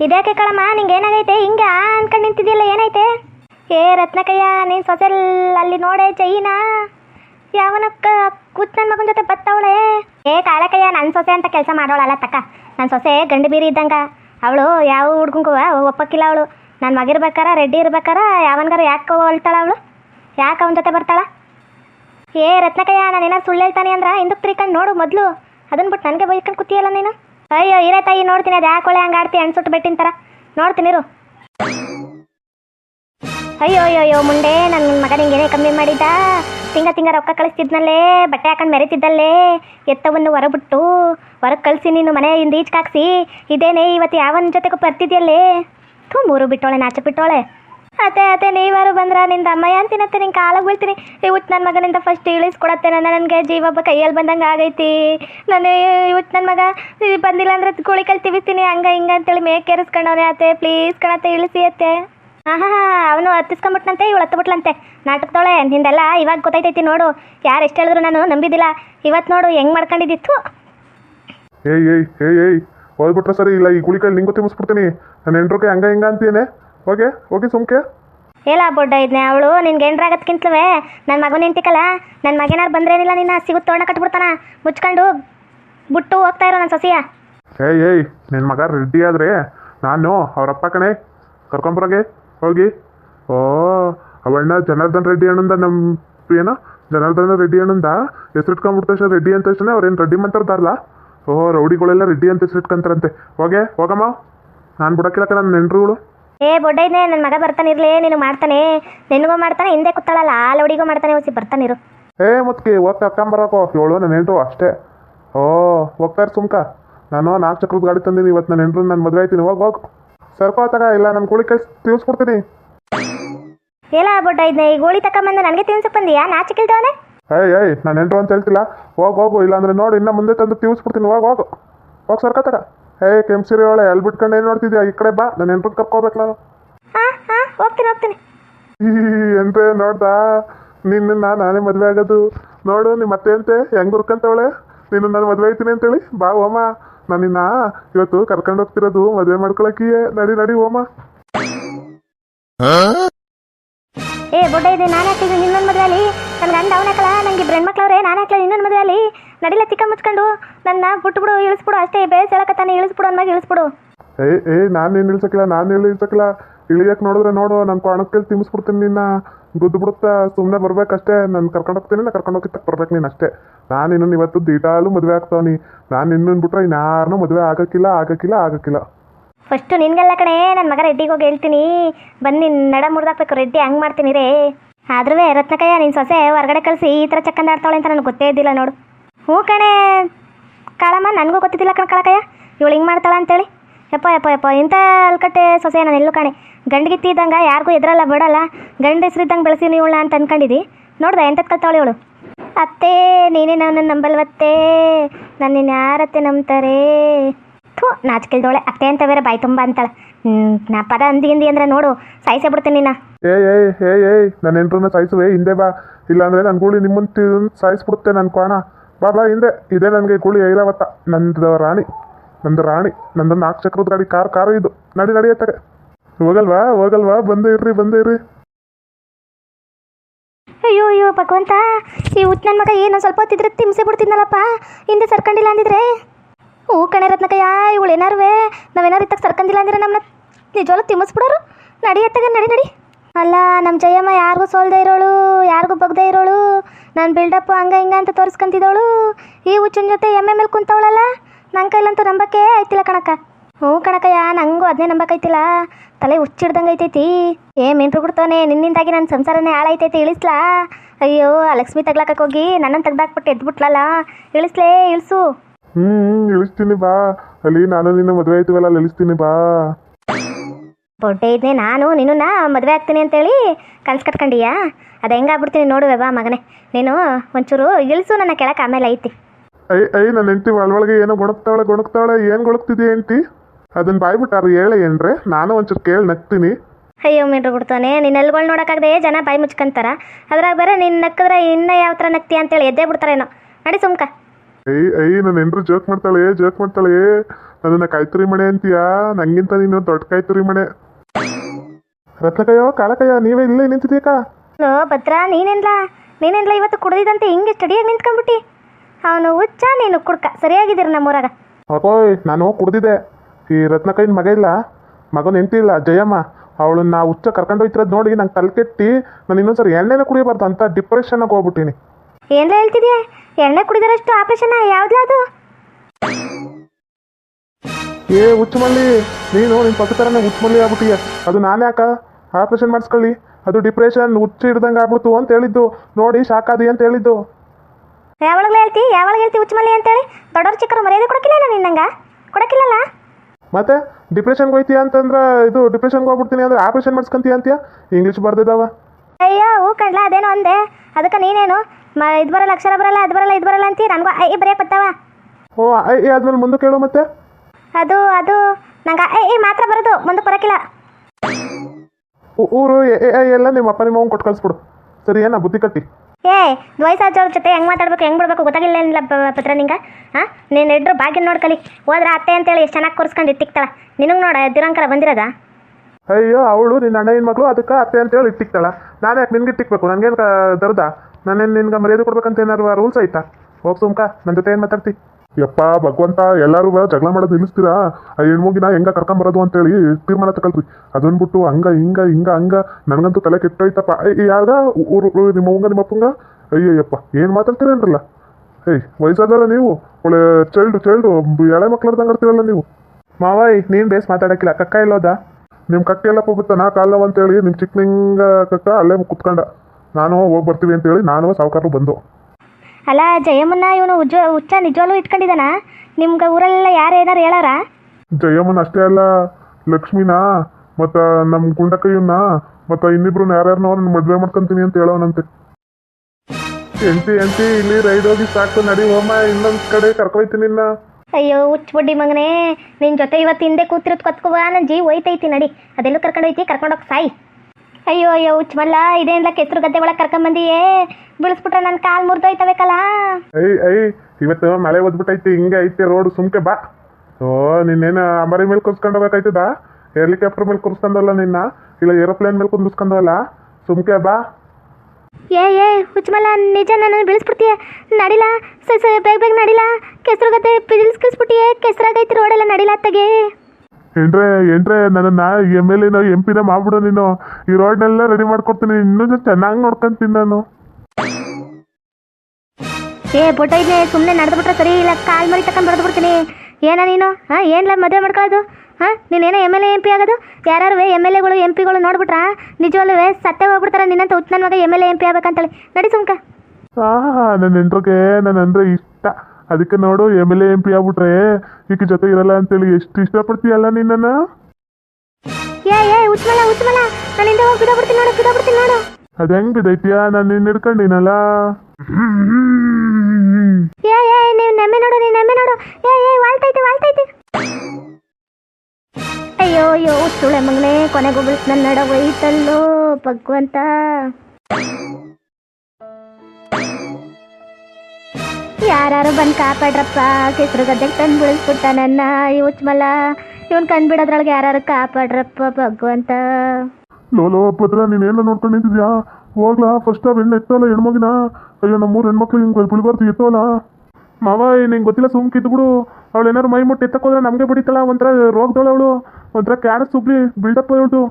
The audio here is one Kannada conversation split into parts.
ಇದ್ಯಾಕೆ ಕಳಮ್ಮ ನಿಂಗೆ ಏನಾಗೈತೆ? ಹಿಂಗೆ ಆ ಅನ್ಕೊಂಡು ನಿಂತಿದ್ಯಲ್ಲ ಏನೈತೆ ಏ ರತ್ನಕಯ್ಯ, ನೀನು ಸೊಸೆಲ್ ಅಲ್ಲಿ ನೋಡೆ ಚೈನಾ ಯಾವನ ಕೂತ್ ನನ್ನ ಮಗನ ಜೊತೆ ಬತ್ತವಳೆ? ಏ ಕಾಳಕಯ್ಯ ನನ್ನ ಸೊಸೆ ಅಂತ ಕೆಲಸ ಮಾಡೋಳಲ್ಲ ತಕ್ಕ. ನನ್ನ ಸೊಸೆ ಗಂಡು ಬೀರಿ ಇದ್ದಂಗ. ಅವಳು ಯಾವ ಹುಡ್ಗಂಗೂ ಒಪ್ಪಕ್ಕಿಲ್ಲ ಅವಳು. ನನ್ನ ಮಗಿರ್ಬೇಕಾರ ರೆಡ್ಡಿ ಇರ್ಬೇಕಾರ ಯಾವನ್ಗಾರ ಯಾಕೆ ಹೊಲ್ತಾಳ ಅವಳು? ಯಾಕೆ ಅವನ ಜೊತೆ ಬರ್ತಾಳ? ಏ ರತ್ನಕಯ್ಯ, ನಾನು ಏನಾರು ಸುಳ್ಳು ಹೇಳ್ತಾನೆ ಅಂದ್ರೆ ಹಿಂದಕ್ಕೆ ತಿರ್ಕೊಂಡು ನೋಡು ಮೊದಲು. ಅದನ್ನ ಬಿಟ್ಟು ನನಗೆ ಬೈಕೊಂಡು ಕೂತಿಯಲ್ಲ ನೀನು? ಅಯ್ಯೋ, ಇರೇ ತಾಯಿ, ನೋಡ್ತೀನಿ, ಅದು ಯಾಕೆ ಒಳ್ಳೆ ಹಂಗೆ ಆಡ್ತಿ ಅನ್ಸುಟ್ಟು ಬೆಟ್ಟಿನ ಥರ ನೋಡ್ತೀನಿ, ಇರು. ಅಯ್ಯೋ ಅಯ್ಯೋ ಅಯ್ಯೋ, ಮುಂಡೆ ನನ್ನ ಮಗ ಏನೇ ಕಮ್ಮಿ ಮಾಡಿದ್ದ. ತಿಂಗ ತಿಂಗ ರೊಕ್ಕ ಕಳಿಸ್ತಿದ್ನಲ್ಲೇ, ಬಟ್ಟೆ ಹಾಕೊಂಡು ಮೆರಿತಿದ್ದಲ್ಲೇ. ಎತ್ತವನ್ನು ಹೊರಬಿಟ್ಟು, ಹೊರಗೆ ಕಳಿಸಿ ನೀನು ಮನೆಯಿಂದ ಈಚೆ ಹಾಕ್ಸಿ ಇದೇನೇ ಇವತ್ತು ಯಾವನ ಜೊತೆಗೂ ಬರ್ತಿದ್ಯಲ್ಲೇ. ಥೂ, ಮೂರು ಬಿಟ್ಟೋಳೆ, ನಾಚ ಬಿಟ್ಟೋಳೆ. ಅತ್ತೆ ಅತ್ತೆ, ನೀವಾರು ಬಂದ್ರ? ನಿಂದ ಅಮ್ಮಯ್ಯ ತಿನ್ನತ್ತೆ? ನಿಂಗೆ ಕಾಲಾಗ ಬೀಳ್ತೀನಿ. ಇವತ್ತು ನನ್ನ ಮಗನಿಂದ ಫಸ್ಟ್ ಇಳಿಸ್ಕೊಡತ್ತೆ ನನ್ನ ನನಗೆ ಜೀವ ಕೈಯಲ್ಲಿ ಬಂದಂಗೆ ಆಗೈತಿ. ನಾನು ಇವತ್ತು ನನ್ನ ಮಗ ಬಂದಿಲ್ಲ ಅಂದ್ರೆ ಕೋಳಿ ಕಲ್ ತಿವಿಸ್ತೀನಿ. ಹಂಗ, ಹಿಂಗ ಅಂತೇಳಿ ಮೇಕೆರಿಸ್ಕೊಂಡವನೆ ಅತ್ತೆ. ಪ್ಲೀಸ್ ಕಣತ್ತೆ, ಇಳಿಸಿ ಅತ್ತೆ. ಆಹಾ, ಅವನು ಹತ್ತಿಸ್ಕೊಂಬಿಟ್ನಂತೆ, ಇವಳು ಹತ್ತಬಿಟ್ಲಂತೆ. ನಾಟಕದೊಳೆ ನಿಂದೆಲ್ಲ ಇವಾಗ ಗೊತ್ತೈತೈತಿ ನೋಡು. ಯಾರು ಎಷ್ಟು ಹೇಳಿದ್ರು ನಾನು ನಂಬಿದ್ದಿಲ್ಲ ಇವತ್ತು ನೋಡು, ಹೆಂಗ್ ಮಾಡ್ಕೊಂಡಿದ್ದಿತ್ತು ಏಯ್ ಏಯ್ ಏಯ್ ಏಯ್. ಹೋಗ್ಬಿಟ್ರೆ ಸರಿ, ಇಲ್ಲ, ಈ ಗುಳಿಕಾಯಿ ನಿಂಗೂ ತಿಮ್ಮಿಸ್ಬಿಡ್ತೀನಿ ನನ್ನ ಹೆಂಡ್ರಿಗೆ ಹಂಗ, ಹಿಂಗ ಅಂತೀನೆ ಹೋಗೆ ಓಕೆ ಸುಮ್ಕೆ. ಹೇಳ ಬೊಡ್ಡ ಇದ್ನೆ ಅವಳು ನಿನ್ಗೆ ಎಂಡ್ರಾಗತ್ಕಿಂತಲೇ ನನ್ನ ಮಗನ ನಿಂತಿಕಲ್ಲ ನನ್ನ ಮಗನಾರು ಬಂದ್ರೇನಿಲ್ಲ ನಿನ್ನ ಸಿಗುತ್ತೆ ತೋಣ ಕಟ್ಬಿಡ್ತಾನ. ಮುಚ್ಕೊಂಡು ಬಿಟ್ಟು ಹೋಗ್ತಾ ಇರೋ ನನ್ನ ಸಸಿಯ. ಏಯ್ ಏಯ್ ನಿನ್ನ ಮಗ ರೆಡ್ಡಿ ಆದ್ರೆ ನಾನು ಅವರಪ್ಪ ಕಣೆ. ಕರ್ಕೊಂಬರೋಗೆ ಹೋಗಿ. ಓ ಅವಣ್ಣ ಜನಾರ್ದನ್ ರೆಡ್ಡಿ ಅಣ್ಣಂದ ನಮ್ಮ ಏನೋ? ಜನಾರ್ದನ ರೆಡ್ಡಿ ಅಣ್ಣಂದ? ಹೆಸರಿಟ್ಕೊಂಡ್ಬಿಟ್ಟ ತಕ್ಷಣ ರೆಡ್ಡಿ ಅಂತ ತಕ್ಷಣ ಅವ್ರೇನು ರೆಡ್ಡಿ ಮಂತಾರಲ್ಲ ಓಹ್ ರೌಡಿಗಳೆಲ್ಲ ರೆಡ್ಡಿ ಅಂತ ಹೆಸರಿಟ್ಕೊಂತಾರಂತೆ ಹೋಗೆ ಹೋಗಮ್ಮ. ನಾನು ಬಿಡೋಕ್ಕಿಲ್ಲ ಕಣ ನನ್ನ ನೆಂಟ್ರುಗಳು ಏ ಬೊಡ್ಡ ಇದ್ನೆ ನನ್ನ ಮಗ ಬರ್ತಾನೆ ಇರ್ಲಿ ನೀನು ಮಾಡ್ತಾನೆ. ನಿನಗೂ ಮಾಡ್ತಾನೆ ಹಿಂದೆ ಕೂತಾಳಲ್ಲ ಆ ಲೌಡಿಗೂ ಮಾಡ್ತಾನೆ ಬರ್ತಾನೆ ಇರು. ಏ ಮುತ್ಕಿ ಹೋಗ್ತಾ ಕರ್ಕೊಂಬರಕೋ ಏಳು ನನ್ನ ಹೆಂಡ್ರು ಅಷ್ಟೇ. ಓ ಹೋಗ್ತಾರೆ ಸುಮ್ಕ. ನಾನು ನಾಲ್ಕು ಚಕ್ರದ ಗಾಡಿ ತಂದೀನಿ ಇವತ್ತು ನನ್ನ ಹೆಂಡ್ರು ನಾನು ಮದುವೆ ಆಯ್ತೀನಿ ಹೋಗಿ ಹೋಗ್. ಸರ್ಕೋ ತಗ ಇಲ್ಲ ನನ್ನ ಕುಳಿ ಕಳ್ಸಿ ತಿಳಿಸ್ಕೊಡ್ತೀನಿ ಎಲ್ಲ ಬೊಡ್ಡ ಇದ್ನೆ ಈ ಗೋಳಿ ತಕೊಂಬಂದು ನನಗೆ ತಿನ್ಸಕ್ ಬಂದಿಯಾ? ನಾಚಿಕಿಲ್ದವನೆ ಏಯ್ ಏಯ್ ನಾನು ಹೆಂಡ್ರು ಅಂತ ಹೇಳ್ತಿಲ್ಲ. ಹೋಗಿ ಹೋಗು ಇಲ್ಲಾಂದ್ರೆ ನೋಡು ಇನ್ನು ಮುಂದೆ ತಂದು ತಿಳಿಸ್ಕೊಡ್ತೀನಿ ಹೋಗಿ ಹೋಗು. ಹೋಗಿ ಸರ್ಕೋ ತಗ. ಏಯ್ ಕೆಂಪ್ಸಿರಿ ಅವಳೆ ಅಲ್ಲಿ ಬಿಟ್ಕೊಂಡು ಏನು ನೋಡ್ತಿದ್ಯಾ ಈ ಕಡೆ ಬಾ ನಾನು ಹೆಂಡ್ರು ಕರ್ಕೋಬೇಕು ನಾನು. ಹಾ ಹಾ ಹೋಗ್ತೀನಿ ಹೋಗ್ತೀನಿ. ಈ ಎಂತೆ ನೋಡ್ದಾ? ನಿನ್ನ ನಾನೇ ಮದುವೆ ಆಗೋದು. ನೋಡು ನಿಮ್ಮ ಅತ್ತೆ ಅಂತೆ ಹೆಂಗ್ ಹುರ್ಕಂತವಳೆ? ನೀನು ನಾನು ಮದುವೆ ಆಯ್ತೀನಿ ಅಂತೇಳಿ? ಬಾ ಓಮ ನಾನು ನಿನ್ನ ಇವತ್ತು ಕರ್ಕೊಂಡು ಹೋಗ್ತಿರೋದು ಮದುವೆ ಮಾಡ್ಕೊಳಕಿಯೇ. ನಡಿ ನಡಿ ಓಮ ಏ ಬೊಡ್ಡ ಇದೆ ನಾನು ಹಾಕಿದ್ದು ನಿನ್ನೊಂದು ಮದುವೆ ಅಲ್ಲಿ ನನ್ನ ಗಂಡ ಹಾಕಲ್ಲ ನನಗೆ ಬ್ರೆಂಡ್ ಹೆಣ್ಮಕ್ಳವ್ರೆ ನಾನು ಹಾಕಲ್ಲ ಇನ್ನೊಂದು ಮದುವೆ ಅಲ್ಲಿ ನಡಿಲ್ಲ ತಿಕ್ಕ ಮುಚ್ಕೊಂಡು, ನನ್ನ ಬಿಟ್ಬಿಡು, ಇಳಿಸ್ಬಿಡು, ಅಷ್ಟೇ ಬೇಸ್ ಹೇಳಕತ್ತಾನೆ ಇಳಿಸ್ಬಿಡು ಅಂದಾಗ ಇಳಿಸ್ಬಿಡು. ಏ ಏ, ನಾನು ಏನು ಇಳ್ಸಕ್ಕಿಲ್ಲ, ನಾನು ಏನು ಇಳ್ಸಕ್ಕಿಲ್ಲ. ಇಳಿಯಕ್ಕೆ ನೋಡಿದ್ರೆ ನೋಡು ನನ್ನ ಕಾಣಕ್ಕೆ ತಿಮ್ಸ್ಬಿಡ್ತೀನಿ ನಿನ್ನ. ಗುದ್ದು ಬಿಡುತ್ತಾ ಸುಮ್ಮನೆ ಬರ್ಬೇಕಷ್ಟೇ. ನಾನು ಕರ್ಕೊಂಡು ಹೋಗ್ತೀನಿ, ನಾ ಕರ್ಕೊಂಡು ಹೋಗಿ ಬರ್ಬೇಕು ನೀನು ಅಷ್ಟೇ. ನಾನು ಇನ್ನೊಂದು ಇವತ್ತು ದೀಟಾಲು ಮದುವೆ ಆಗ್ತಾವನಿ. ನಾನು ಇನ್ನೊಂದು ಬಿಟ್ರೆ ಇನ್ಯಾರನ್ನೂ ಮದುವೆ ಆಗಕ್ಕಿಲ್ಲ ಆಗಕ್ಕಿಲ್ಲ ಆಗಕ್ಕಿಲ್ಲ. ಫಸ್ಟು ನಿನ್ಗೆಲ್ಲ ಕಣೆ ನನ್ನ ಮಗ ರೆಡ್ಡಿಗೆ ಹೋಗಿ ಹೇಳ್ತೀನಿ. ಬನ್ನಿ ನಡ ಮುರಿದಾಕ್ಬೇಕು, ರೆಡ್ಡಿ ಹಂಗೆ ಮಾಡ್ತೀನಿ ರೇ. ಆದ್ರೂ ರತ್ನಕಯ್ಯ ನಿನ್ನ ಸೊಸೆ ಹೊರಗಡೆ ಕಳಿಸಿ ಈ ಥರ ಚಕ್ಕಂದ ಆಡ್ತಾಳೆ ಅಂತ ನನಗೆ ಗೊತ್ತೇ ಇದ್ದಿಲ್ಲ ನೋಡು. ಹ್ಞೂ ಕಣೆ. ಕಾಳಮ್ಮ, ನನಗೂ ಗೊತ್ತಿದ್ದಿಲ್ಲ ಕಣ ಕಾಳಕಯ್ಯ. ಇವಳು ಹಿಂಗೆ ಮಾಡ್ತಾಳ ಅಂತೇಳಿ. ಯಪ್ಪ ಯಪ್ಪ ಯಪ್ಪ, ಇಂಥ ಅಲ್ಕಟ್ಟೆ ಸೊಸೆ ನಾನು ಎಲ್ಲೂ ಕಾಣೆ. ಗಂಡಿಗಿತ್ತಿ ಇದ್ದಂಗೆ ಯಾರಿಗೂ ಎದ್ರಲ್ಲ ಬಿಡಲ್ಲ. ಗಂಡ ಹೆಸರಿದ್ದಂಗೆ ಬೆಳೆಸಿನಿ ಇವಳ ಅಂತ ಅನ್ಕೊಂಡಿದ್ದಿ ನೋಡ್ದೆ ಎಂತದ್ ಕಲ್ತಾವಳೆ ಇವಳು? ಅತ್ತೆ, ನೀನೇ ನನ್ನ ನಂಬಲ್ವತ್ತೆ. ನನ್ನ ಯಾರತ್ತೆ ನಂಬ್ತಾರೆ? ಥೂ ನಾಚಿಕೆಲ್ದೋಳೆ ಅತ್ತೆ ಅಂತ ಬೇರೆ ಬಾಯಿ ತುಂಬ ಅಂತಾಳೆ. ನಾ ಪದ ಅಂದಿ ಅಂದಿ ಅಂದ್ರೆ ನೋಡು ಸಾಯಿಸೇ ಬಿಡ್ತೀನಿ ನಿನ್ನ ಏ ಏಯ್ ಏಯ್ ಏಯ್ ನನ್ನ ಹೆಂಡ್ರನ್ನ ಸಾಯಿಸುವೆ ಹಿಂದೆ ಬಾ. ಇಲ್ಲಾಂದ್ರೆ ನನ್ನ ಗೂಳಿ ನಿಮ್ಮಂತ ಸಾಯಿಸ್ಬಿಡುತ್ತೆ ನನ್ನ ಕೋಣ ಬಾ ಬಾ ಹಿಂದೆ. ಇದೇ ನನಗೆ ಗೂಳಿ ಐರಾವತ್ತ ನಂದು ರಾಣಿ ನಂದು ರಾಣಿ ನಂದು ನಾಲ್ಕು ಚಕ್ರದ ಗಾಡಿ ಕಾರ್ ಕಾರು ಇದು. ನಡಿ ನಡಿ ಅತ್ತಗೆ. ಹೋಗಲ್ವಾ ಹೋಗಲ್ವಾ? ಬಂದು ಇರ್ರಿ ಬಂದೇ ಇರ್ರಿ. ಅಯ್ಯೋ ಅಯ್ಯೋ ಭಗವಂತ ಈ ಹುಟ್ಟು ನನ್ನ ಮಗ ಏನೋ ಸ್ವಲ್ಪ ಹೊತ್ತಿದ್ರೆ ತಿಮ್ಸೆ ಬಿಡ್ತಿದ್ನಲ್ಲಪ್ಪ. ಹಿಂದೆ ಸರ್ಕೊಂಡಿಲ್ಲ ಅಂದಿದ್ರೆ. ಹ್ಞೂ ಕಣೆ ರತ್ನಕಯ್ಯ ಇವಳು ಏನಾರುವೆ ನಾವೇನಾರು ಇತ್ತಾಗ ಸರ್ಕಂದಿಲ್ಲ ಅಂದ್ರೆ ನಮ್ಮನ್ನ ನಿಜವಾಗ್ಲೂ ತಿಮ್ಮಿಸ್ಬಿಡೋರು? ನಡಿ ಎತ್ತಾಗ ನಡಿ ನಡಿ. ಅಲ್ಲ ನಮ್ಮ ಜಯಮ್ಮ ಯಾರಿಗೂ ಸೋಲ್ದೇ ಇರೋಳು, ಯಾರಿಗೂ ಬಗ್ದೇ ಇರೋಳು, ನಾನು ಬಿಲ್ಡಪ್ ಹಂಗೆ ಹಿಂಗ ಅಂತ ತೋರಿಸ್ಕೊಂತಿದ್ದವಳು ಈ ಹುಚ್ಚಿನ ಜೊತೆ ಎಮ್ಮೆ ಮೇಲೆ ಕುಂತವಳಲ್ಲ? ನನ್ನ ಕೈಲಂತೂ ನಂಬಕ್ಕೆ ಆಯ್ತಿಲ್ಲ ಕಣಕ್ಕ. ಹ್ಞೂ ಕಣಕಯ್ಯ ನಂಗೂ ಅದನ್ನೇ ನಂಬಕೈತಿಲ್ಲ ತಲೆ ಹುಚ್ಚಿಡ್ದಂಗೆ ಐತೈತಿ. ಏ, ಮಿಂಟ್ರು ಬಿಡ್ತಾನೆ ನಿನ್ನಿಂದಾಗಿ ನನ್ನ ಸಂಸಾರನೇ ಹಾಳೈತೈತಿ ಇಳಿಸ್ಲಾ? ಅಯ್ಯೋ ಲಕ್ಷ್ಮಿ ತಗ್ಲಾಕಕ್ಕೆ ಹೋಗಿ ನನ್ನನ್ನು ತೆಗ್ದಾಕ್ಬಿಟ್ಟು ಎದ್ಬಿಟ್ಲಲ್ಲ? ಇಳಿಸ್ಲೇ, ಇಳಿಸು. ಹ್ಞೂ ಇಳಿಸ್ತೀನಿ ಬಾ. ಅಲ್ಲಿ ನಾನು ನಿನ್ನ ಮದುವೆ ಆಯ್ತೀವಲ್ಲ ಅಲ್ಲಿ ಇಳಿಸ್ತೀನಿ ಬಾ. ಪೊಟ್ಟೆ ಇದ್ನೆ ನಾನು ನಿನ್ನ ಮದುವೆ ಆಗ್ತೀನಿ ಅಂತೇಳಿ ಕನ್ಸು ಕಟ್ಕೊಂಡಿಯಾ? ಅದು ಹೆಂಗಾಗ್ಬಿಡ್ತೀನಿ ನೋಡುವೆ ಬಾ ಮಗನೇ. ನೀನು ಒಂಚೂರು ಇಳಿಸು ನನ್ನ ಕೆಳಕ್ಕೆ ಆಮೇಲೆ ಐತಿ. ಐ ಐ ನನ್ನ ಹೆಂಡತಿ ಒಳಗೆ ಏನೋ ಗೊಣಗ್ತಾವಳೆ ಗೊಣಗ್ತಾವಳೆ ಏನು ಗೊಣಗ್ತಿದ್ಯಾ ಹೆಂಡ್ತಿ? ಅದನ್ನ ಅವ್ರು ಹೇಳಿ ಏನ್ರೆ ನಾನು ಒಂಚೂರು ಕೇಳಿ ನಗ್ತೀನಿ. ಅಯ್ಯೋ ಮೀಟ್ರ್ ಬಿಡ್ತಾನೆ ನಿನ್ನ ಎಲ್ಗಳು ನೋಡೋಕ್ಕಾಗದೆ ಜನ ಬಾಯಿ ಮುಚ್ಕೊಂತಾರ. ಅದ್ರಾಗ ಬೇರೆ ನಿನ್ನ ನಕ್ಕಿದ್ರೆ ಇನ್ನ ಯಾವ ಥರ ನಗ್ತಿ ಅಂತೇಳಿ ಎದ್ದೇ ಬಿಡ್ತಾರೇನೋ. ನಡಿ ಸುಮ್ಕ. ಏಯ್ ಏಯ್ ನನ್ನ ಹೆಂಡ್ರು ಜೋಕ್ ಮಾಡ್ತಾಳೆ ಜೋಕ್ ಮಾಡ್ತಾಳೆ. ನನ್ನ ಕಾಯ್ತುರಿ ಮಣೆ ಅಂತೀಯಾ? ನಂಗಿಂತ ನೀನು ದೊಡ್ಡ ಕಾಯ್ತುರಿ ಮಣೆ. ರತ್ನಕಯ್ಯೋ ಕಾಳಕಯ್ಯೋ ನೀವೇ ಇಲ್ಲೇ ನಿಂತಿದ್ದೀಕ ನೋ ಭದ್ರ ನೀನೆಲ್ಲ ನೀನೆಲ್ಲ ಇವತ್ತು ಕುಡ್ದಿದಂತೆ ಹಿಂಗೆ ಸ್ಟಡಿಯಾಗಿ ನಿಂತ್ಕೊಂಡ್ಬಿಟ್ಟಿ. ಅವನು ಹುಚ್ಚ ನೀನು ಕುಡ್ಕ. ಸರಿಯಾಗಿದ್ದೀರಿ ನಮ್ಮೂರಾಗ? ಅಕೋಯ್ ನಾನು ಕುಡ್ದಿದ್ದೆ. ಈ ರತ್ನಕೈನ ಮಗ ಇಲ್ಲ. ಮಗನ ಹೆಂಡತಿ ಇಲ್ಲ ಜಯಮ್ಮ. ಅವಳನ್ನ ಹುಚ್ಚ ಕರ್ಕೊಂಡು ಹೋಯ್ತಿರೋದು ನೋಡಿ ನಂಗೆ ತಲೆ ಕೆಟ್ಟಿ ನಾನು ಇನ್ನೊಂದ್ಸರಿ ಎಣ್ಣೆನೇ ಕುಡಿಯಬಾರ್ದು ಅಂತ ಡಿಪ್ರೆಷನ್ನಾಗ ಹೋಗ್ಬಿಟ್ಟಿನಿ. ಏನ್ಲ ಹೇಳ್ತಿದ್ಯಾ? ಎಣ್ಣೆ ಕುಡಿದರಷ್ಟು ಆಪರೇಷನ್? ಯಾವ್ದು ಅದು? ಏ ಹುಚ್ಚಮಲ್ಲಿ. ನೀನು ನಿನ್ನ ಪಕ್ಕ ಥರನೇ ಹುಚ್ಚಮಲ್ಲಿ ಆಗ್ಬಿಟ್ಟಿಯ. ಅದು ನಾನೇ ಯಾಕ? ಆಪರೇಷನ್ ಮಾಡಿಸ್ಕೊಳ್ಳಿ. ಅದು ಡಿಪ್ರೆಷನ್ ಹುಚ್ಚು ಹಿಡ್ದಂಗೆ ಆಗ್ಬಿಡ್ತು ಅಂತ ಹೇಳಿದ್ದು. ನೋಡಿ ಶಾಕಾದಿ ಅಂತ ಹೇಳಿದ್ದು. ಯಾವಾಗ ಹೇಳ್ತಿ? ಯಾವಾಗ ಹೇಳ್ತಿ ಹುಚ್ಚಮಲ್ಲಿ ಅಂತೇಳಿ ದೊಡ್ಡವ್ರ ಚಿಕ್ಕರು ಮರ್ಯಾದೆ ಕೊಡಕಿಲ್ಲ ನಿನ್ನಂಗ ಕೊಡಕಿಲ್ಲಲ್ಲ ಮತ್ತೆ ಡಿಪ್ರೆಷನ್ಗೆ ಹೋಯ್ತೀಯ ಅಂತಂದ್ರೆ ಇದು ಡಿಪ್ರೆಷನ್ಗೆ ಹೋಗ್ಬಿಡ್ತೀನಿ ಅಂದ್ರೆ ಆಪರೇಷನ್ ಮಾಡಿಸ್ಕೊಂತೀಯ ಅಂತೀಯ? ಇಂಗ್ಲೀಷ್ ಬರ್ದಿದ್ದಾವ ಅಯ್ಯೋ ಹೂ ಕಣ್ಲ ಅದೇನೋ ಅಂದೆ. ಅದಕ್ಕೆ ನೀನೇನು? ಮ ಇದು ಬರಲ್ಲ ಅಕ್ಷರ ಬರಲ್ಲ ಅದು ಬರಲ್ಲ ಇದು ಬರಲ್ಲ ಅಂತೀ? ನನಗೂ ಐ ಬರೇ ಪತ್ತಾವ ಓ ಐ ಆದ್ಮೇಲೆ ಮುಂದಕ್ಕೆ ಹೇಳು ಮತ್ತೆ. ಅದು ಅದು. ನಂಗೆ ಐ ಐ ಮಾತ್ರ ಬರೋದು ಮುಂದೆ ಬರೋಕ್ಕಿಲ್ಲ. ಊ- ಊರು ಎ- ಎ- ಎಲ್ಲ ನಿಮ್ಮ ಅಪ್ಪ ನಿಮ್ಮ ಅವ್ನು ಕೊಟ್ಟು ಕಳಿಸ್ಬಿಡು. ಸರಿ ಏನ ಬುದ್ಧಿ ಕಟ್ಟಿ. ಏ ದ್ವಯಸಾಜವ್ರ ಜೊತೆ ಹೆಂಗೆ ಮಾತಾಡ್ಬೇಕು ಹೆಂಗೆ ಬಿಡ್ಬೇಕು ಗೊತ್ತಾಗಿಲ್ಲ ಏನಿಲ್ಲ ಪತ್ರ ನಿಂಗೆ? ಹಾಂ? ನೀನು ಇಡ್ರು ಭಾಗ್ಯ ನೋಡ್ಕಲಿ ಹೋದ್ರೆ ಅತ್ತೆ ಅಂತೇಳಿ ಎಷ್ಟು ಚೆನ್ನಾಗಿ ಕೊರ್ಸ್ಕೊಂಡು ಇಟ್ಟಿಕ್ತಾಳ. ನಿನಗೆ ನೋಡ ದಿರಂಕರ ಬಂದಿರೋದಾ? ಅಯ್ಯೋ ಅವಳು ನಿನ್ನ ಅಣ್ಣನ ಮಗಳು ಅದಕ್ಕೆ ಅತ್ತೆ ಅಂತೇಳಿ ಇಟ್ಟಿಕ್ತಾಳ. ನಾನು ಯಾಕೆ ನಿನ್ಗೆ ಇಟ್ಟಿಕ್ಬೇಕು? ನನಗೇನು ದರ್ದ? ನಾನೇನು ನಿನ್ಗೆ ಮರ್ಯಾದೆ ಕೊಡ್ಬೇಕಂತ ಏನಾರು ರೂಲ್ಸ್ ಐತಾ ಹೋಗ್ ಸುಮ್ಕ ನನ್ನ ಜೊತೆ ಏನು ಮಾತಾಡ್ತಿ? ಯಪ್ಪ ಭಗವಂತ ಎಲ್ಲರೂ ಜಗಳ ಮಾಡೋದು ನಿಲ್ಲಿಸ್ತೀರಾ? ಆ ಹೆಣ್ಮಗಿನ ಹೆಂಗ ಕರ್ಕೊಂಬರೋದು ಅಂತೇಳಿ ತೀರ್ಮಾನ ತಗೊಳ್ರಿ ಅದನ್ನ ಬಿಟ್ಟು ಹಂಗ ಹಿಂಗ ಹಿಂಗ ಹಂಗ ನನಗಂತೂ ತಲೆ ಕೆಟ್ಟೋಯ್ತಪ್ಪ. ಯಾವ್ದ ಊರು ನಿಮ್ಮ ಅವ್ವಂಗ ನಿಮ್ಮ ಅಪ್ಪಂಗ ಅಯ್ಯಯ್ಯಪ್ಪ ಏನು ಮಾತಾಡ್ತೀರೇನ್ರಲ್ಲ? ಏಯ್ ವಯಸ್ಸಾದಲ್ಲ ನೀವು? ಒಳ್ಳೆ ಚೈಲ್ಡು ಚೈಲ್ಡು ಎಳೆ ಮಕ್ಳರ್ದಂಗೆ ಆಡ್ತೀರಲ್ಲ ನೀವು? ಮಾವಾಯ್ ನೀನು ಬೇಸ್ ಮಾತಾಡಕ್ಕಿಲ್ಲ. ಕಕ್ಕ ಇಲ್ಲೋದಾ ನಿಮ್ಮ ಕಕ್ಕ ಎಲ್ಲಪ್ಪ ಬಿತ್ತಾನ ಕಾಲ್ನವ ಅಂತೇಳಿ ನಿಮ್ಮ ಚಿಕ್ಕನಿಂಗ ಕಕ್ಕ ಅಲ್ಲೇ ಕುತ್ಕೊಂಡ. ನಾನು ಹೋಗಿ ಬರ್ತೀವಿ ಅಂತೇಳಿ ನಾನು ಸಾವುಕಾರರು ಬಂದು. ಅಲ್ಲ ಜಯಮ್ಮನ ಇವನು ಉಜ್ವ ಹುಚ್ಚ ನಿಜವಾಗ್ಲೂ ಇಟ್ಕೊಂಡಿದ್ದಾನ? ನಿಮ್ಗೆ ಊರಲ್ಲೆಲ್ಲ ಯಾರು ಏನಾರು ಹೇಳಾರ? ಜಯಮ್ಮನ ಅಷ್ಟೇ ಅಲ್ಲ ಲಕ್ಷ್ಮಿನ ಮತ್ತು ನಮ್ಮ ಗುಂಡಕಯ್ಯನ್ನ ಮತ್ತು ಇನ್ನಿಬ್ರು ಯಾರ್ಯಾರನೋ ನನ್ನ ಮದುವೆ ಮಾಡ್ಕೊಂತೀನಿ ಅಂತ ಹೇಳೋನಂತೆ. ಎಂಟಿ ಎಂಟಿ ಇಲ್ಲಿ ರೈಡ್ ಹೋಗಿ ಸಾಕು ನಡಿ ಹೋಮ ಇನ್ನೊಂದು ಕಡೆ ಕರ್ಕೊಯ್ತೀನಿ ನಿನ್ನ ಅಯ್ಯೋ ಹುಚ್ಚ ಬುಡ್ಡಿ ಮಗನೇ ನಿನ್ನ ಜೊತೆ ಇವತ್ತು ಹಿಂದೆ ಕೂತಿರೋದು ಕತ್ಕೋಬಾ ನನ್ನ ಜೀವ ಹೋಯ್ತೈತಿ ನಡಿ. ಅದೆಲ್ಲೂ ಕರ್ಕೊಂಡೋಯ್ತಿ ಕರ್ಕೊಂಡೋಗಿ ಸಾಯಿ. ಅಯ್ಯೋ ಅಯ್ಯೋ ಉಚ್ಚಮಲ್ಲ ಮಲ್ಲ ಇದೇನಿಲ್ಲ ಕೆಸರು ಗದ್ದೆ ಒಳಗೆ ಕರ್ಕೊಂಬಂದಿಯೇ ಬೀಳಿಸ್ಬಿಟ್ರೆ ನನ್ನ ಕಾಲು ಮುರಿದೋಯ್ತಬೇಕಲ್ಲ? ಐ ಐ ಇವತ್ತು ಮಳೆ ಓದ್ಬಿಟ್ಟೈತಿ ಹಿಂಗೆ ಐತಿ ರೋಡ್ ಸುಮ್ಕೆ ಬಾ. ಓ ನಿನ್ನೇನು ಅಂಬರಿ ಮೇಲೆ ಕುರ್ಸ್ಕೊಂಡು ಹೋಗ್ಬೇಕಾಯ್ತದ? ಹೆಲಿಕಾಪ್ಟರ್ ಮೇಲೆ ಕುರ್ಸ್ಕೊಂಡಲ್ಲ ನಿನ್ನ? ಇಲ್ಲ ಏರೋಪ್ಲೇನ್ ಮೇಲೆ ಕುಂದಿಸ್ಕೊಂಡಲ್ಲ ಸುಮ್ಕೆ ಬಾ. ಏ ಏ ಹುಚ್ಚಮಲ್ಲ ನಿಜ ನನ್ನ ಬೀಳಿಸ್ಬಿಡ್ತೀಯ? ನಡಿಲ? ಸರಿ ಸರಿ ಬೇಗ ಬೇಗ ನಡಿಲ? ಕೆಸರು ಗದ್ದೆ ಬಿಡಿಸ್ಕಿಸ್ಬಿಟ್ಟಿಯೇ ಕೆಸರಾಗೈತಿ ರೋಡೆಲ್ಲ ನಡಿಲ ಅತ್ತಗೆ? ಏನ್ರೆ ನನ್ನ ನನ್ನನ್ನ ಎಂ ಎಲ್ ಎನೋ ಎಂ ಪಿನ ಮಾಡ್ಬಿಡು ನೀನು. ಈ ರೋಡ್ನೆಲ್ಲ ರೆಡಿ ಮಾಡ್ಕೊಡ್ತೀನಿ. ಇನ್ನೂ ಚೆನ್ನಾಗಿ ನೋಡ್ಕೊಂತೀನಿ ನಾನು. ಏ ಇದೆ ಸುಮ್ಮನೆ ನಡೆದ್ಬಿಟ್ರೆ ಸರಿ ಇಲ್ಲ. ಕಾಲ್ ಮರಿ ತಕೊಂಡು ಬರೆದು ಬಿಡ್ತೀನಿ. ಏನ ನೀನು? ಹಾಂ ಏನಿಲ್ಲ ಮದುವೆ ಮಾಡ್ಕೊಳ್ಳೋದು? ಹಾಂ ನೀನೇನೋ M L A M P ಆಗೋದು? ಯಾರು ಎಂ ಎಲ್ ಎಗಳು ಎಂ ಪಿಗಳು ನೋಡ್ಬಿಟ್ರಾ? ನಿಜವಲ್ಲೂ ಸತ್ಯ ಹೋಗ್ಬಿಡ್ತಾರೆ. ನಿನ್ನಂತ ನನ್ನ ಮಗ M L A M P ಆಗ್ಬೇಕಂತೇಳಿ. ನಡಿ ಸುಮ್ಕ. ಆಹಾ ನನ್ನ ಎಂಟ್ರಿಗೆ ನನ್ನ ಅಂದ್ರೆ ಇಷ್ಟ. ಅದಕ್ಕೆ ನೋಡು M L A M P ಆಗ್ಬಿಟ್ರೆ ಈಕೆ ಜೊತೆ ಇರಲ್ಲ ಅಂತೇಳಿ ಎಷ್ಟು ಇಷ್ಟಪಡ್ತೀಯಲ್ಲ ನಿನ್ನನ್ನ? ಏ ಏ ಉಚ್ಮಲ ಉಚ್ಮಲ ನಾನು ಹಿಂದೆ ಹೋಗಿ ಬಿಡೋಬಿಡ್ತೀನಿ ನೋಡು ಬಿಡೋಬಿಡ್ತೀನಿ ನೋಡು. ಅದು ಹೆಂಗ್ ಬಿದ್ದೈತಿಯಾ? ನಾನು ನಿನ್ನ ಹಿಡ್ಕೊಂಡಿನಲ್ಲ. ಏ ಏ ನೀವು ನೆಮ್ಮೆ ನೋಡು ನೀನು ನೆಮ್ಮೆ ನೋಡು. ಏ ಏ ವಾಳ್ತೈತೆ ವಾಳ್ತೈತೆ ಅಯ್ಯೋ ಅಯ್ಯೋ ಸುಳೆ ಮಗನೇ ಕೊನೆಗೂ ನನ್ನ ನಡ ಒಯ್ತಲ್ಲೋ ಭಗವಂತ. ಯಾರು ಬಂದು ಕಾಪಾಡ್ರಪ್ಪ, ಕೆಸರು ಗದ್ದೆಗೆ ತಂದು ಬಿಡಿಸ್ಬಿಟ್ಟ ನನ್ನ ಉಚ್ಮಲ ಇವನ್ ಕಂಡ್ಬಿಡೋದ್ರೊಳಗೆ ಯಾರು ಕಾಪಾಡ್ರಪ್ಪ ಭಗವಂತ. ಲೋಲೋ ಪತ್ರ ನೀನೇನ ನೋಡ್ಕೊಂಡಿದ್ಯಾ ಹೋಗ್ಲಾ ಫಸ್ಟ್ ಆ ಹೆಣ್ಣು ಎತ್ತಲ್ಲ ಹೆಣ್ಮಗಿನ. ಅಯ್ಯೋ, ನಮ್ಮೂರು ಹೆಣ್ಮಕ್ಳು ಹಿಂಗೆ ಬಿಳ್ಬಾರ್ದು ಎತ್ತೋಲ್ಲ. ಮಾವ ನಿಂಗೆ ಗೊತ್ತಿಲ್ಲ ಸುಮ್ಕಿದ್ದು ಬಿಡು. ಅವಳು ಏನಾರು ಮೈ ಮುಟ್ಟು ಎತ್ತಕ್ಕೋದ್ರೆ ನಮಗೆ ಬಿಡಿತಲ್ಲ, ಒಂಥರ ರೋಗದವಳು ಅವಳು. ಒಂಥರ ಕ್ಯಾರ ಸುಬ್ಲಿ ಬಿಲ್ಡಪ್ ಅವಳು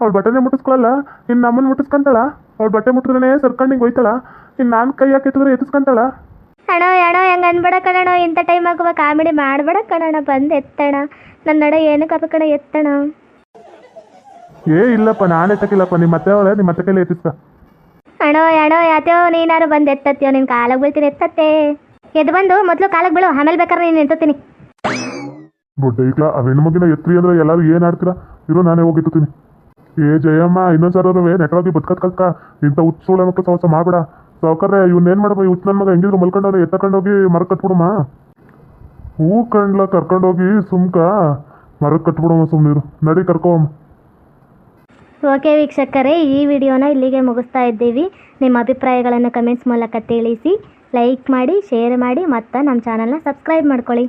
ಅವ್ಳು ಬಟ್ಟೆನೇ ಮುಟ್ಟಿಸ್ಕೊಳಲ್ಲ ಇನ್ನು ನಮ್ಮನ್ನು ಮುಟ್ಟಿಸ್ಕೊಂತಾಳ? ಅವ್ಳು ಬಟ್ಟೆ ಮುಟ್ಟಿದ್ರೆ ಸರ್ಕೊಂಡು ಹಿಂಗೆ ಹೋಯ್ತಾಳ? ಇನ್ನು ನಾನು ಕೈ ಹಾಕಿದ್ರೆ ಎತ್ತಿಸ್ಕೊಂತಾಳ? ಅಣ್ಣ ಅಣ್ಣ ಹೆಂಗೆ ಅನ್ಬೇಡ ಕಣಣ್ಣ. ಇಂಥ ಟೈಮ್ ಆಗುವ ಕಾಮಿಡಿ ಮಾಡಬೇಡ ಕಣಣ್ಣ. ಬಂದು ಎತ್ತಣ ನನ್ನ ನಡ ಏನಕ್ಕೆ ಕಣ ಎತ್ತಣ ಏ ಇಲ್ಲಪ್ಪ ನಾನು ಎತ್ತಕ್ಕಿಲ್ಲಪ್ಪ. ನಿಮ್ಮ ಮತ್ತೆ ಅವಳೆ ನಿಮ್ಮ ಮತ್ತೆ ಕೈಲಿ ಎತ್ತಿಸ್ಕ. ಅಣ್ಣ ಅಣ್ಣ ಯಾತ್ಯೋ ನೀನಾರು ಬಂದು ಎತ್ತತ್ತೀಯೋ ನಿನ್ನ ಕಾಲಾಗ ಬೀಳ್ತೀನಿ ಎತ್ತತ್ತೆ. ಎದ್ದು ಬಂದು ಮೊದಲು ಕಾಲಾಗ ಬೀಳು. ಆಮೇಲೆ ಬೇಕಾದ್ರೆ ನೀನು ಎತ್ತತ್ತೀನಿ ಬುಡ್ಡ ಈಗ್ಲ ಆ ಹೆಣ್ಮಗಿನ ಎತ್ರಿ ಅಂದ್ರೆ ಎಲ್ಲರೂ ಏನು ಆಡ್ತೀರಾ? ಇರೋ ನಾನೇ ಹೋಗಿ ಎತ್ತುತ್ತೀನಿ. ಏ ಜಯಮ್ಮ ಇನ್ನೊಂದು ನೆಟ್ವರ್ಕ್ ನೆಟ್ವಾಗಿ ಬದುಕತ್ ಕಲ್ಕ. ಇಂಥ ಹುಚ್ಚೋಳೆ ಮಕ್ಕಳು ಸವಸ ಮಾಡಬೇಡ. ಸಾವುಕಾರ್ರೆ ಏನ್ ಮಾಡಪ್ಪ ಇವತ್ತು ನನ್ನ ಮಗ ಹೆಂಗಿದ್ರು ಮಲ್ಕೊಂಡವ್ರೆ, ಎತ್ತಕೊಂಡೋಗಿ ಮರ ಕಟ್ಬಿಡಮ್ಮ. ಹೂ ಕಂಡ್ಲ ಕರ್ಕೊಂಡೋಗಿ ಸುಮ್ಕ ಮರಕ್ಕೆ ಕಟ್ಬಿಡಮ್ಮ ಸುಮ್ಮನಿರು ನಡಿ ಕರ್ಕೊಮ್ಮ ಓಕೆ ವೀಕ್ಷಕರೇ, ಈ ವಿಡಿಯೋನ ಇಲ್ಲಿಗೆ ಮುಗಿಸ್ತಾ ಇದ್ದೀವಿ. ನಿಮ್ಮ ಅಭಿಪ್ರಾಯಗಳನ್ನು ಕಮೆಂಟ್ಸ್ ಮೂಲಕ ತಿಳಿಸಿ, ಲೈಕ್ ಮಾಡಿ, ಶೇರ್ ಮಾಡಿ, ಮತ್ತು ನಮ್ಮ ಚಾನಲ್ನ ಸಬ್ಸ್ಕ್ರೈಬ್ ಮಾಡ್ಕೊಳ್ಳಿ.